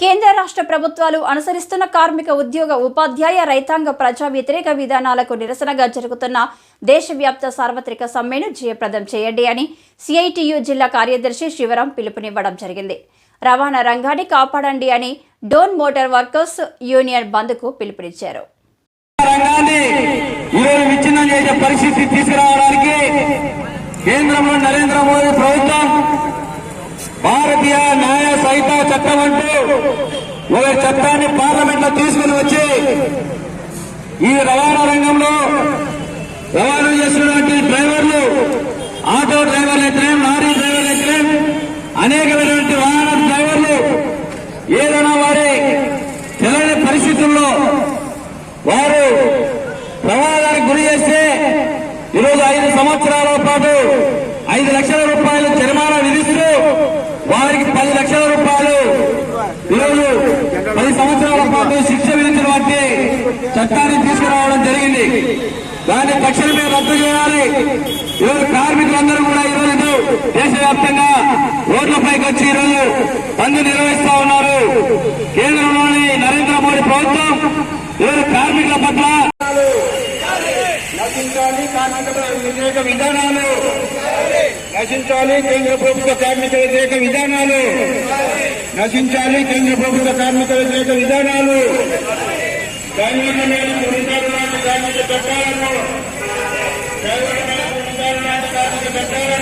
కేంద్ర రాష్ట్ర ప్రభుత్వాలు అనుసరిస్తున్న కార్మిక ఉద్యోగ ఉపాధ్యాయ రైతాంగ ప్రజా వ్యతిరేక విధానాలకు నిరసనగా జరుగుతున్న దేశవ్యాప్త సార్వత్రిక సమ్మెను జయప్రదం చేయండి అని సిఐటియు జిల్లా కార్యదర్శి శివరాం పిలుపునివ్వడం జరిగింది. రవాణా రంగాన్ని కాపాడండి అని డోన్ మోటార్ వర్కర్స్ యూనియన్ బంద్కు పిలుపునిచ్చారు. పరిస్థితి తీసుకురావడానికి కేంద్రంలో నరేంద్ర మోదీ ప్రభుత్వం జాతీయ న్యాయ సహిత చట్టం అంటూ ఒక చట్టాన్ని పార్లమెంట్లో తీసుకుని వచ్చి ఈ రవాణా రంగంలో రవాణా చేస్తున్నటువంటి డ్రైవర్లు ఆటో డ్రైవర్లు అయితేనేం లారీ డ్రైవర్లు అయితేనేం అనేకమైనటువంటి వాహన డ్రైవర్లు ఏదైనా వారి తెలియని పరిస్థితుల్లో వారు ప్రమాదానికి గురి చేస్తే ఈరోజు ఐదు సంవత్సరాల పాటు ఐదు లక్షల రూపాయలు సంవత్సరాల శిక్ష విధించిన వంటి చట్టాన్ని తీసుకురావడం జరిగింది. దాన్ని తక్షణమే రద్దు చేయాలి. ఈరోజు కార్మికులందరూ కూడా ఈరోజు దేశవ్యాప్తంగా రోడ్లపైకి వచ్చి ఈరోజు బంద్ నిర్వహిస్తా ఉన్నారు. కేంద్రంలోని నరేంద్ర మోడీ ప్రభుత్వం ఈరోజు కార్మికుల పట్ల నశించాలి కార్మికుల వ్యతిరేక విధానాలు. నశించాలి కేంద్ర ప్రభుత్వ కార్మిక వ్యతిరేక విధానాలు. నశించాలి కేంద్ర ప్రభుత్వ కార్మిక వ్యతిరేక విధానాలు. కార్మిక మేలు గురించారు కార్మిక చట్టాలను డ్రైవర్ల మేలు గురించారు కార్మిక చట్టాలను